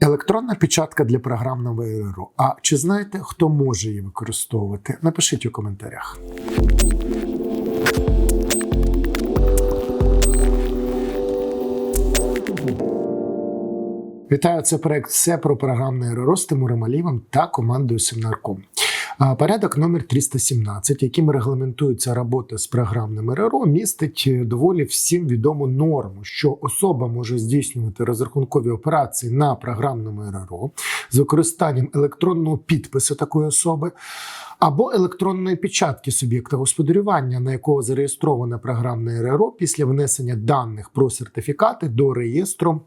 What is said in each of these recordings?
Електронна печатка для програмного еру. А чи знаєте, хто може її використовувати? Напишіть у коментарях. Вітаю, це проект все про програмне РРО з Тимуром Алієвим та командою Семнарком. Порядок номер 317, яким регламентується робота з програмним РРО, містить е, доволі всім відому норму, що особа може здійснювати розрахункові операції на програмному РРО з використанням електронного підпису такої особи. Або електронної печатки суб'єкта господарювання, на якого зареєстроване програмне РРО після внесення даних про сертифікати до реєстру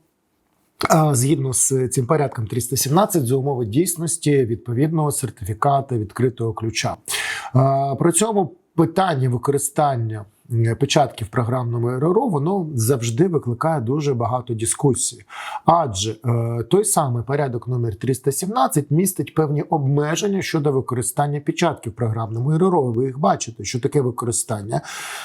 Згідно з цим порядком 317 за умови дійсності відповідного сертифіката відкритого ключа. При цьому питання використання печатків програмному РРО воно завжди викликає дуже багато дискусій. Адже е, той самий порядок номер 317 містить певні обмеження щодо використання печатків програмному РРО. Ви їх бачите, що таке використання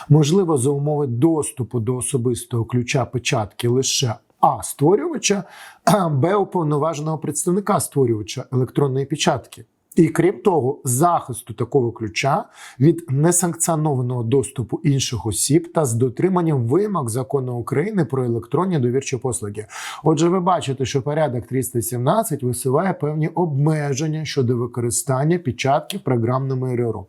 можливо за умови доступу до особистого ключа печатки лише а створювача, Б уповноваженого представника створювача електронної печатки. І крім того, захисту такого ключа від несанкціонованого доступу інших осіб та з дотриманням вимог закону України про електронні довірчі послуги. Отже, ви бачите, що порядок 317 висуває певні обмеження щодо використання печатків в програмному РРО.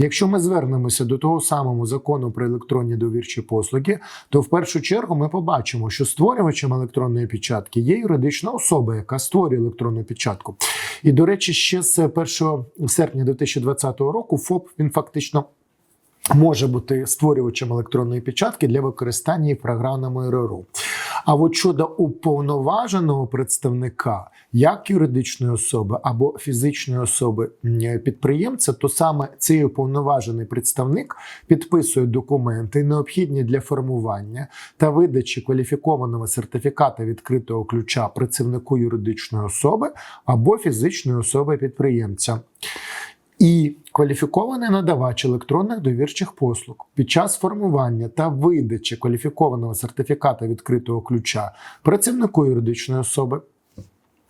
Якщо ми звернемося до того самого закону про електронні довірчі послуги, то в першу чергу ми побачимо, що створювачем електронної печатки є юридична особа, яка створює електронну печатку. І до речі, ще з 1 серпня 2020 року ФОП він фактично. Може бути створювачем електронної печатки для використання в програмному РРО. А от щодо уповноваженого представника, як юридичної особи або фізичної особи підприємця, то саме цей уповноважений представник підписує документи, необхідні для формування та видачі кваліфікованого сертифіката відкритого ключа працівнику юридичної особи або фізичної особи підприємця. І кваліфікований надавач електронних довірчих послуг. Під час формування та видачі кваліфікованого сертифіката відкритого ключа працівнику юридичної особи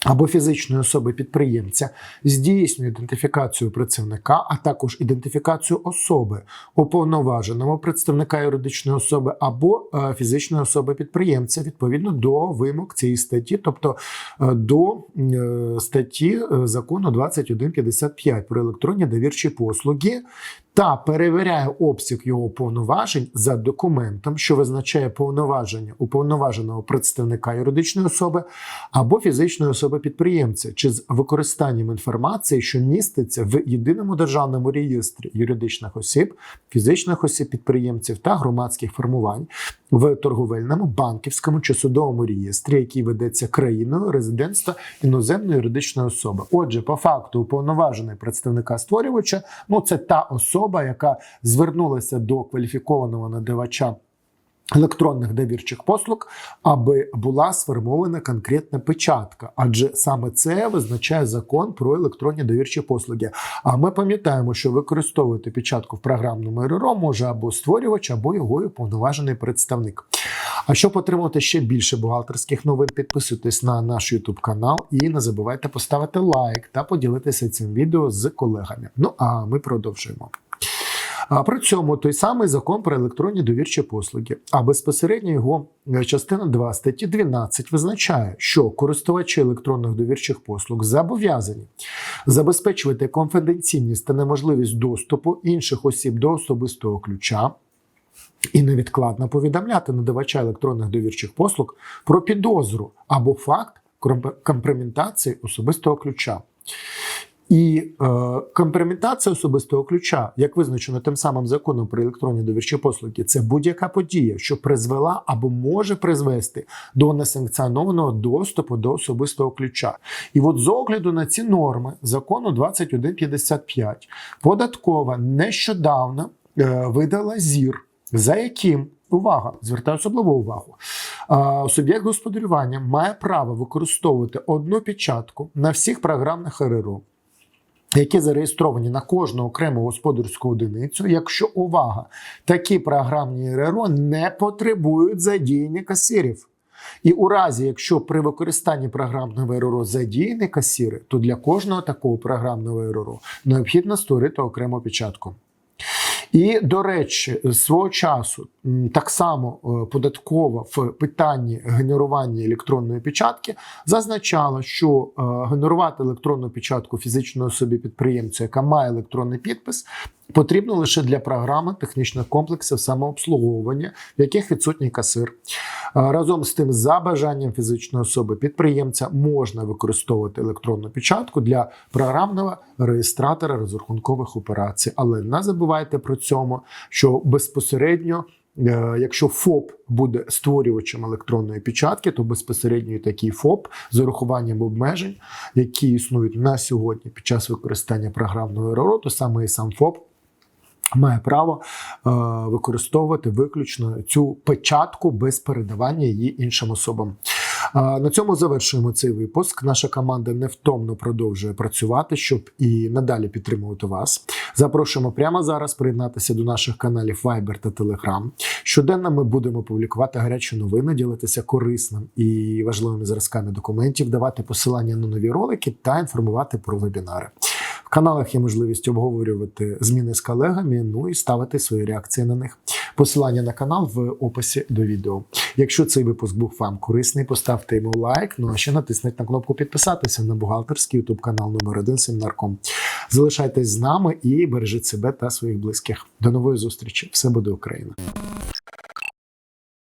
або фізичної особи підприємця здійснює ідентифікацію працівника, а також ідентифікацію особи уповноваженого представника юридичної особи або е, фізичної особи підприємця відповідно до вимог цієї статті, тобто е, до е, статті закону 2155 про електронні довірчі послуги. Та перевіряє обсяг його повноважень за документом, що визначає повноваження уповноваженого представника юридичної особи або фізичної особи підприємця, чи з використанням інформації, що міститься в єдиному державному реєстрі юридичних осіб, фізичних осіб підприємців та громадських формувань в торговельному, банківському чи судовому реєстрі, який ведеться країною резидентства іноземної юридичної особи. Отже, по факту уповноважений представника створювача, ну це та особа, яка звернулася до кваліфікованого надавача. Електронних довірчих послуг, аби була сформована конкретна печатка, адже саме це визначає закон про електронні довірчі послуги. А ми пам'ятаємо, що використовувати печатку в програмному РРО може або створювач, або його уповноважений представник. А щоб отримати ще більше бухгалтерських новин, підписуйтесь на наш YouTube канал і не забувайте поставити лайк та поділитися цим відео з колегами. Ну а ми продовжуємо. А при цьому той самий закон про електронні довірчі послуги, а безпосередньо його е, частина 2 статті 12 визначає, що користувачі електронних довірчих послуг зобов'язані забезпечувати конфіденційність та неможливість доступу інших осіб до особистого ключа. І невідкладно повідомляти надавача електронних довірчих послуг про підозру або факт комп- компрометації особистого ключа. І е, компрометація особистого ключа, як визначено тим самим законом про електронні довірчі послуги, це будь-яка подія, що призвела або може призвести до несанкціонованого доступу до особистого ключа. І от з огляду на ці норми закону 2155 податкова нещодавно е, видала зір, за яким увага, звертаю особливу увагу. А, Суб'єкт господарювання має право використовувати одну печатку на всіх програмних РРО, які зареєстровані на кожну окрему господарську одиницю, якщо увага, такі програмні РРО не потребують задіяння касирів. І у разі, якщо при використанні програмного РРО задіяні касіри, то для кожного такого програмного РРО необхідно створити окрему печатку. І, до речі, свого часу так само е, податкова в питанні генерування електронної печатки зазначала, що е, генерувати електронну печатку фізичної особі підприємцю, яка має електронний підпис, потрібно лише для програми технічних комплексів самообслуговування, в яких відсутній касир. Разом з тим, за бажанням фізичної особи підприємця можна використовувати електронну печатку для програмного реєстратора розрахункових операцій. Але не забувайте при цьому, що безпосередньо. е, Якщо ФОП буде створювачем електронної печатки, то безпосередньо і такий ФОП з урахуванням обмежень, які існують на сьогодні під час використання програмного РРО, то саме і сам ФОП має право е, використовувати виключно цю печатку без передавання її іншим особам. Е, На цьому завершуємо цей випуск. Наша команда невтомно продовжує працювати, щоб і надалі підтримувати вас. Запрошуємо прямо зараз приєднатися до наших каналів Viber та Telegram. Щоденно ми будемо публікувати гарячі новини, ділитися корисним і важливими зразками документів, давати посилання на нові ролики та інформувати про вебінари. В каналах є можливість обговорювати зміни з колегами, ну і ставити свої реакції на них. Посилання на канал в описі до відео. Якщо цей випуск був вам корисний, поставте йому лайк. Ну а ще натисніть на кнопку підписатися на бухгалтерський ютуб канал номер 1 Семнарком. Залишайтесь з нами і бережіть себе та своїх близьких. До нової зустрічі! Все буде Україна!